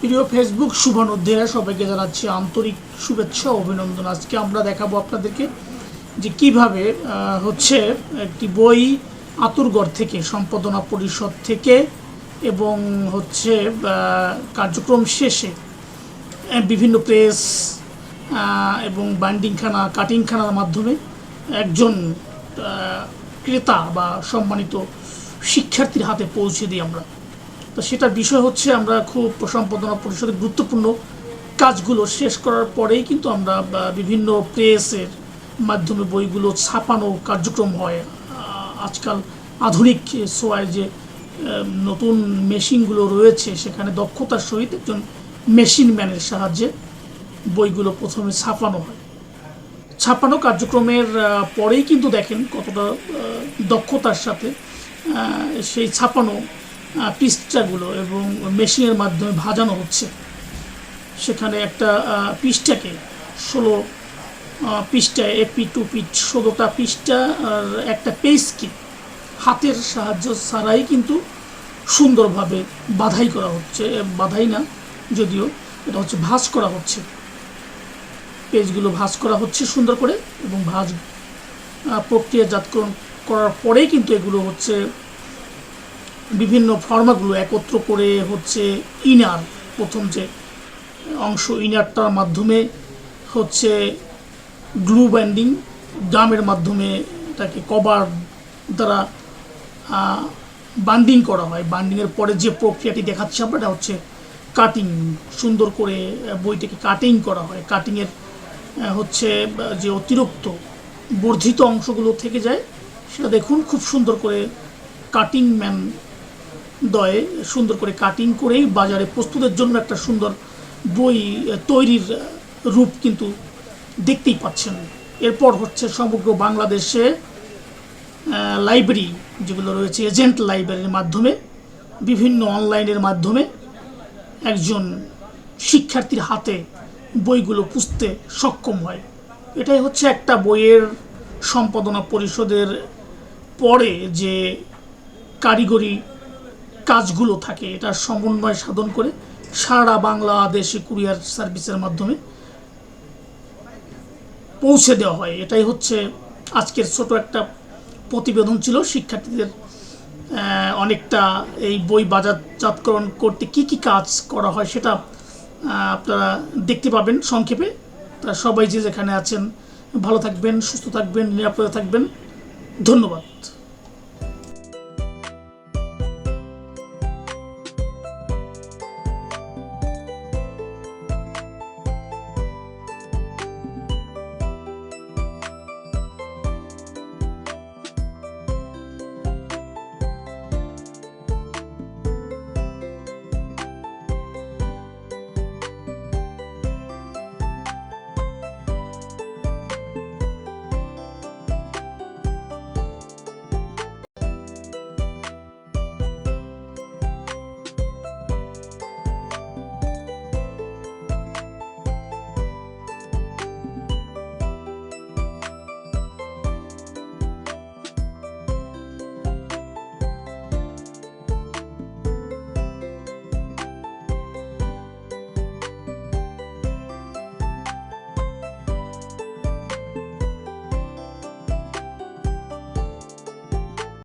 প্রিয় ফেসবুক শুভানুধ্যায়ীরা সবাইকে জানাচ্ছি আন্তরিক শুভেচ্ছা অভিনন্দন। আজকে আমরা দেখাবো আপনাদেরকে যে কীভাবে হচ্ছে একটি বই আতুরগড় থেকে, সম্পাদনা পরিষদ থেকে এবং হচ্ছে কার্যক্রম শেষে বিভিন্ন প্রেস এবং বাইন্ডিংখানা কাটিংখানার মাধ্যমে একজন ক্রেতা বা সম্মানিত শিক্ষার্থীর হাতে পৌঁছে দিই আমরা। তো সেটার বিষয় হচ্ছে আমরা খুব সম্পাদনা পরিষদের গুরুত্বপূর্ণ কাজগুলো শেষ করার পরেই কিন্তু আমরা বিভিন্ন প্রেসের মাধ্যমে বইগুলো ছাপানো কার্যক্রম হয়। আজকাল আধুনিক সোয়ায় যে নতুন মেশিনগুলো রয়েছে, সেখানে দক্ষতার সহিত একজন মেশিন ম্যানের সাহায্যে বইগুলো প্রথমে ছাপানো হয়। ছাপানো কার্যক্রমের পরেই কিন্তু দেখেন কতটা দক্ষতার সাথে সেই ছাপানো পৃষ্ঠাগুলো এবং মেশিনের মাধ্যমে ভাজানো হচ্ছে। সেখানে একটা পৃষ্ঠাকে ষোলো আহ, পৃষ্ঠায় এপি টু পিট ষোলোটা পৃষ্ঠা আর একটা পেজকে হাতের সাহায্য ছাড়াই কিন্তু সুন্দরভাবে বাধাই করা হচ্ছে বাধাই না যদিও এটা হচ্ছে ভাঁজ করা হচ্ছে। পেজগুলো ভাঁজ করা হচ্ছে সুন্দর করে এবং ভাঁজ প্রক্রিয়াজাতকরণ করার পরেই কিন্তু এগুলো হচ্ছে বিভিন্ন ফর্মাগুলো একত্র করে হচ্ছে ইনার প্রথম যে অংশ ইনারটার মাধ্যমে হচ্ছে গ্লু ব্যান্ডিং গামের মাধ্যমে তাকে কভার দ্বারা বান্ডিং করা হয়। বান্ডিংয়ের পরে যে প্রক্রিয়াটি দেখাচ্ছে আমরা হচ্ছে কাটিং সুন্দর করে বইটিকে কাটিং করা হয়। কাটিংয়ের হচ্ছে যে অতিরিক্ত বর্ধিত অংশগুলো থেকে যায়, সেটা দেখুন, খুব সুন্দর করে কাটিং ম্যান দয়ে সুন্দর করে কাটিং করেই বাজারে প্রস্তুতের জন্য একটা সুন্দর বই তৈরির রূপ কিন্তু দেখতেই পাচ্ছেন। এরপর হচ্ছে সমগ্র বাংলাদেশে লাইব্রেরি যেগুলো রয়েছে এজেন্ট লাইব্রেরির মাধ্যমে, বিভিন্ন অনলাইনের মাধ্যমে একজন শিক্ষার্থীর হাতে বইগুলো পুষতে সক্ষম হয়। এটাই হচ্ছে একটা বইয়ের সম্পাদনা পরিষদের পরে যে কারিগরি কাজগুলো থাকে, এটা সমন্বয় সাধন করে সারা বাংলাদেশে কুরিয়ার সার্ভিসের মাধ্যমে পৌঁছে দেওয়া হয়। এটাই হচ্ছে আজকের ছোট একটা প্রতিবেদন ছিল, শিক্ষার্থীদের অনেকটা এই বই বাজারজাতকরণ করতে কি কি কাজ করা হয় সেটা আপনারা দেখতে পাবেন সংক্ষেপে। তা সবাই যে যেখানে আছেন, ভালো থাকবেন, সুস্থ থাকবেন, নিরাপদে থাকবেন। ধন্যবাদ।